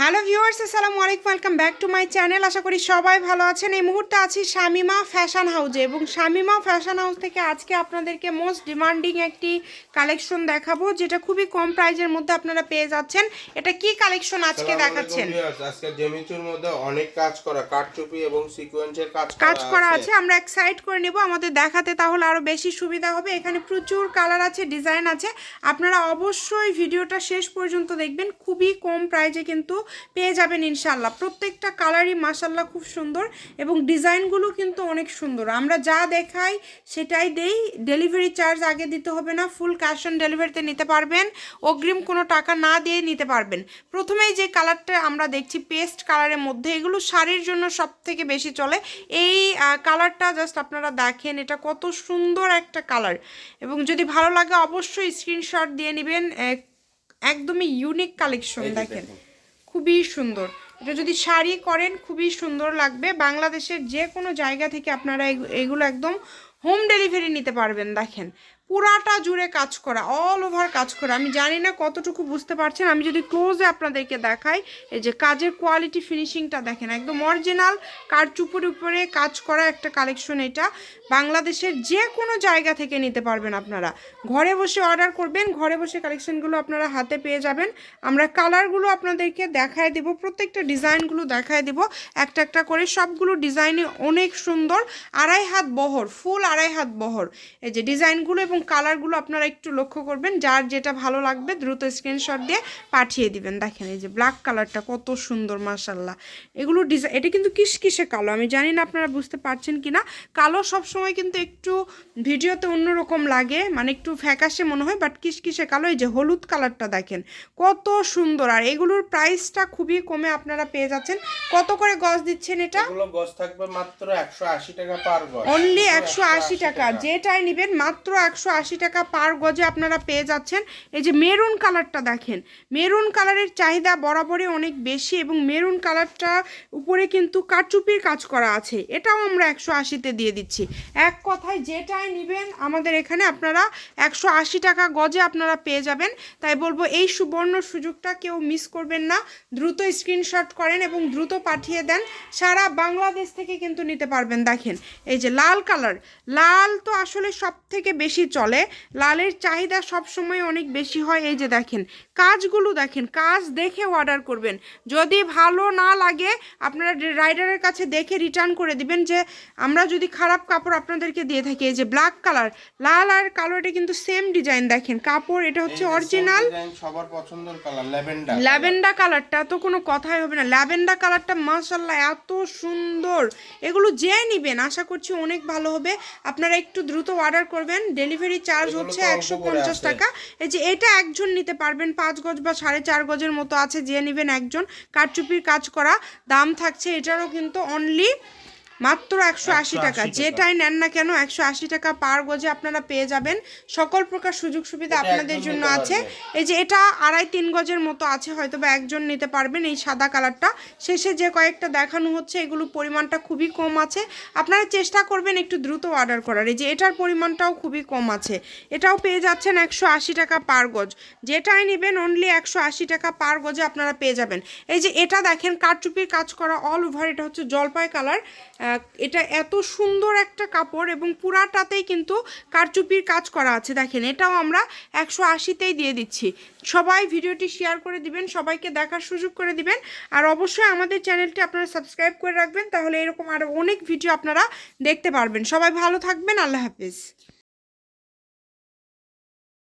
Hello viewers আসসালামু আলাইকুম। Welcome back to my channel আশা করি সবাই ভালো আছেন। এই মুহূর্তে আছি শামিমা ফ্যাশন হাউজে এবং শামিমা ফ্যাশন হাউস থেকে আজকে আপনাদেরকে মোস্ট ডিমান্ডিং একটি কালেকশন দেখাবো যেটা খুবই কম প্রাইজের মধ্যে আপনারা পেয়ে যাচ্ছেন। এটা কি কালেকশন আজকে দেখাচ্ছেন? আজকে জেমিচুর মধ্যে অনেক কাজ করা কাঠচুপি এবং সিকোয়েন্সের কাজ কাজ করা আছে। আমরা এক সাইড করে নেব। আমাদের দেখাতে তাহলে আরও বেশি সুবিধা হবে। এখানে প্রচুর কালার আছে ডিজাইন আছে। আপনারা অবশ্যই ভিডিওটা শেষ পর্যন্ত দেখবেন। খুবই কম প্রাইজে কিন্তু পেয়ে যাবেন ইনশাল্লাহ প্রত্যেকটা কালারই মাসাল্লাহ খুব সুন্দর এবং ডিজাইনগুলো কিন্তু অনেক সুন্দর। আমরা যা দেখাই সেটাই দেই ডেলিভারি চার্জ আগে দিতে হবে না ফুল ক্যাশ অন ডেলিভারিতে নিতে পারবেন অগ্রিম কোনো টাকা না দিয়ে নিতে পারবেন। প্রথমেই যে কালারটা আমরা দেখছি পেস্ট কালারের মধ্যে এগুলো শাড়ির জন্য সব থেকে বেশি চলে। এই কালারটা জাস্ট আপনারা দেখেন এটা কত সুন্দর একটা কালার। এবং যদি ভালো লাগে অবশ্যই স্ক্রিনশট দিয়ে নেবেন একদমই ইউনিক কালেকশন দেখেন। খুবই সুন্দর। এটা যদি শাড়ি করেন, খুবই সুন্দর লাগবে। বাংলাদেশের যে কোনো জায়গা থেকে আপনারা এগু- এগুলো একদম হোম ডেলিভারি নিতে পারবেন, দেখেন। পুরাটা জুড়ে কাজ করা অল ওভার কাজ করা। আমি জানি না কতটুকু বুঝতে পারছেন, আমি যদি ক্লোজে আপনাদেরকে দেখাই, এই যে কাজের কোয়ালিটি ফিনিশিংটা দেখেন, একদম অরিজিনাল কারচুপুর উপরে কাজ করা একটা কালেকশন এটা। বাংলাদেশের যে কোনো জায়গা থেকে নিতে পারবেন আপনারা। ঘরে বসে অর্ডার করবেন, ঘরে বসে কালেকশনগুলো আপনারা হাতে পেয়ে যাবেন। আমরা কালারগুলো আপনাদেরকে দেখায় দেব, প্রত্যেকটা ডিজাইনগুলো দেখায় দেব। একটা একটা করে সবগুলো ডিজাইনই অনেক সুন্দর, আড়াই হাত বহর ফুল আড়াই হাত বহর। এই যে ডিজাইনগুলো এবং কালারগুলো আপনারা একটু লক্ষ্য করবেন যার যেটা ভালো লাগবে দ্রুত স্ক্রিনশট দিয়ে পাঠিয়ে দিবেন। দেখেন এই যে ব্ল্যাক কালারটা কত সুন্দর মাসাল্লাহ এগুলো ডিজাইন এটা কিন্তু কিস কিসে কালো আমি জানি না আপনারা বুঝতে পারছেন কি না কালো সবসময় কিন্তু একটু ভিডিওতে অন্যরকম লাগে মানে একটু ফ্যাকাশে মনে হয় বাট কিসকিসে কালো এই যে হলুদ কালারটা দেখেন কত সুন্দর। আর এগুলোর প্রাইসটা খুবই কমে আপনারা পেয়ে যাচ্ছেন। কত করে গজ দিচ্ছেন এটা? গজ থাকবে মাত্র একশো আশি টাকা পার গজ। অনলি একশো আশি টাকা। যেটাই নেবেন মাত্র একশো আশি টাকা পার গজে আপনারা পেয়ে যাচ্ছেন। এই যে মেরুন কালারটা দেখেন। মেরুন কালারের চাহিদা বরাবরই অনেক বেশি এবং মেরুন কালারটা উপরে কিন্তু কারচুপির কাজ করা আছে। এটাও আমরা একশো আশিতে দিয়ে দিচ্ছি। এক কথায় যেটাই নেবেন, আমাদের এখানে আপনারা একশো আশি টাকা গজে আপনারা পেয়ে যাবেন। তাই বলব, এই সুবর্ণ সুযোগটা কেউ মিস করবেন না। দ্রুত স্ক্রিনশট করেন এবং দ্রুত পাঠিয়ে দেন। সারা বাংলাদেশ থেকে কিন্তু নিতে পারবেন। দেখেন, এই যে লাল কালার। লাল তো আসলে সব থেকে বেশি চলে। লালের চাহিদা সব সময় অনেক বেশি হয়। এই যে দেখেন কাজগুলো দেখেন কাজ দেখে অর্ডার করবেন। যদি ভালো না লাগে আপনারা রাইডারের কাছে দেখে রিটার্ন করে দিবেন যে আমরা যদি খারাপ কাপড় আপনাদেরকে দিয়ে থাকি এই যে ব্ল্যাক কালার লাল আর কালো এটা কিন্তু সেম ডিজাইন দেখেন। কাপড় এটা হচ্ছে অরিজিনাল সবার পছন্দের কালার ল্যাভেন্ডার ল্যাভেন্ডা কালারটা তো কোনো কথাই হবে না। ল্যাভেন্ডা কালারটা মাশাল্লাহ এত সুন্দর। এগুলো যে নিবেন আশা করছি অনেক ভালো হবে। আপনারা একটু দ্রুত অর্ডার করবেন ডেলিভারি চার্জ হচ্ছে একশো পঞ্চাশ টাকা। এই যে এটা একজন নিতে পারবেন পাঁচ গজ বা সাড়ে চার গজের মতো আছে যে নেবেন একজন। কারচুপির কাজ করা দাম থাকছে এটারও কিন্তু অনলি মাত্র একশো আশি টাকা। যেটাই নেন না কেন একশো আশি টাকা পার গজে আপনারা পেয়ে যাবেন। সকল প্রকার সুযোগ সুবিধা আপনাদের জন্য আছে। এই যে এটা আড়াই তিন গজের মতো আছে হয়তো বা একজন নিতে পারবেন এই সাদা কালারটা। শেষে যে কয়েকটা দেখানো হচ্ছে এগুলো পরিমাণটা খুবই কম আছে। আপনারা চেষ্টা করবেন একটু দ্রুত অর্ডার করার। এই যে এটার পরিমাণটাও খুবই কম আছে। এটাও পেয়ে যাচ্ছেন একশো আশি টাকা পার গজ। যেটাই নেবেন অনলি একশো আশি টাকা পার গজে আপনারা পেয়ে যাবেন। এই যে এটা দেখেন কারচুপির কাজ করা অল ওভার এটা হচ্ছে জলপাই কালার এটা এত সুন্দর একটা কাপড় এবং পুরাটাতেই কিন্তু কারচুপির কাজ করা আছে, দেখেন। এটাও আমরা একশো আশিতেই দিয়ে দিচ্ছি। সবাই ভিডিওটি শেয়ার করে দিবেন, সবাইকে দেখার সুযোগ করে দিবেন। আর অবশ্যই আমাদের চ্যানেলটি আপনারা সাবস্ক্রাইব করে রাখবেন, তাহলে এরকম আরও অনেক ভিডিও আপনারা দেখতে পারবেন। সবাই ভালো থাকবেন, আল্লাহ হাফিজ।